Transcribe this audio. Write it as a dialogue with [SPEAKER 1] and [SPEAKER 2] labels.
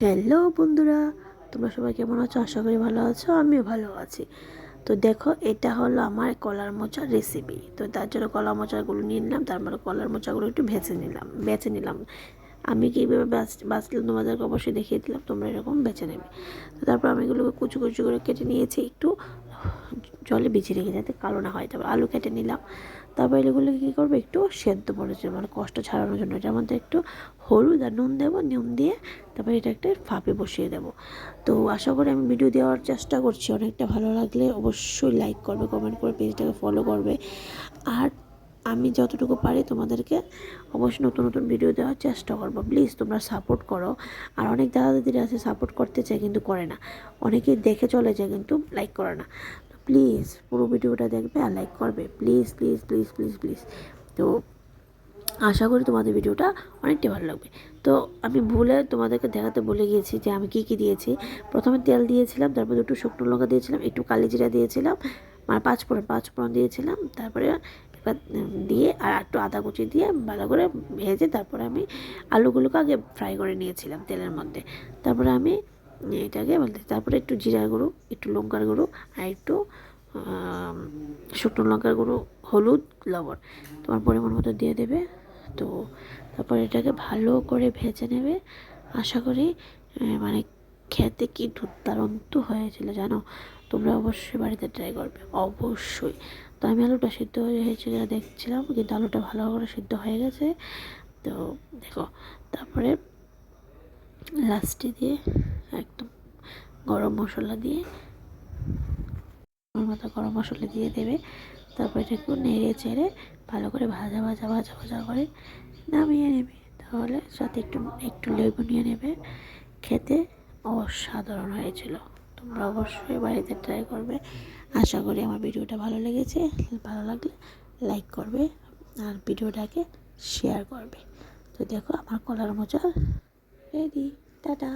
[SPEAKER 1] Hello বন্ধুরা, তোমরা সবাই কেমন আছো? আশা করি ভালো আছো, আমিও ভালো আছি। তো দেখো, এটা হলো আমার কলার মোচার রেসিপি তো তার জন্য কলা মোচাগুলো নিয়ে নিলাম, তারপরে কলার মোচাগুলো একটু ভেজে নিলাম বেছে নিলাম। আমি কীভাবে বাঁচলাম তোমাদেরকে অবশ্যই দেখিয়ে দিলাম, তোমরা এরকম বেছে নেবে। তো তারপর আমি এগুলোকে কুচু কুচু করে কেটে নিয়েছি, একটু জলে ভিজিয়ে রেখে যাতে কালো না হয়। তারপর আলু কেটে নিলাম। তারপর এগুলোকে কী করব? একটু সেদ্ধ করার জন্য মানে কষ্ট ছাড়ানোর জন্য। এটার মধ্যে একটু হলুদ আর নুন দেবো, নুন দিয়ে তারপর এটা একটা ফাঁপে বসিয়ে দেবো। তো আশা করি আমি ভিডিও দেওয়ার চেষ্টা করছি। অনেকটা ভালো লাগলে অবশ্যই লাইক করবে কমেন্ট করে পেজটাকে ফলো করবে। আর আমি যতটুকু পারি তোমাদেরকে অবশ্যই নতুন নতুন ভিডিও দেওয়ার চেষ্টা করব। প্লিজ তোমরা সাপোর্ট করো। আর অনেক দাদা দিদিরা আছে সাপোর্ট করতে চায় কিন্তু করে না। অনেকেই দেখে চলে যায় কিন্তু লাইক করে না। প্লিজ পুরো ভিডিওটা দেখবে আর লাইক করবে। Please please please please please তো আশা করি তোমাদের ভিডিওটা অনেকটাই ভালো লাগবে। তো আমি ভুলে তোমাদেরকে দেখাতে বলে গিয়েছি যে আমি কি কি দিয়েছি। প্রথমে তেল দিয়েছিলাম, তারপর দুটো শুকনো লঙ্কা দিয়েছিলাম, একটু কালি জিরা দিয়েছিলাম মানে পাঁচ ফোড়ন পাঁচ ফোড়ন দিয়েছিলাম, তারপরে এবার দিয়ে আর একটু আদা কুচি দিয়ে ভালো করে ভেজে তারপরে আমি আলুগুলোকে আগে ফ্রাই করে নিয়েছিলাম তেলের মধ্যে। তারপরে আমি এটাকে বলতে, তারপরে একটু জিরার গুঁড়ো, একটু লঙ্কার গুঁড়ো আর একটু শুকনো লঙ্কার গুঁড়ো, হলুদ, লবণ। তোমার পরিমাণ মতো দিয়ে দেবে। তো তারপর এটাকে ভালো করে ভেজে নেবে। আশা করি মানে খেতে কি দুর্দান্ত হয়েছিল জানো? তোমরা অবশ্যই বাড়িতে ট্রাই করবে, অবশ্যই। তো আমি আলুটা সিদ্ধ হয়ে হয়েছে কিনা দেখছিলাম, কিন্তু আলুটা ভালো করে সিদ্ধ হয়ে গেছে। তো দেখো, তারপরে লাস্টে দিয়ে একদম গরম মশলা দিয়ে মতো গরম মশলা দিয়ে দেবে। তারপরে এটা একটু নেড়ে চেড়ে ভালো করে ভাজা ভাজা ভাজা ভাজা করে নামিয়ে নেবে। তাহলে সাথে একটু একটু লেবু নিয়ে নেবে, খেতে। অসাধারণ হয়েছিল। তোমরা অবশ্যই বাড়িতে ট্রাই করবে। আশা করি আমার ভিডিওটা ভালো লেগেছে। ভালো লাগলে লাইক করবে আর ভিডিওটাকে শেয়ার করবে। তো দেখো, আমার কলার মোচা রেডি টাটা!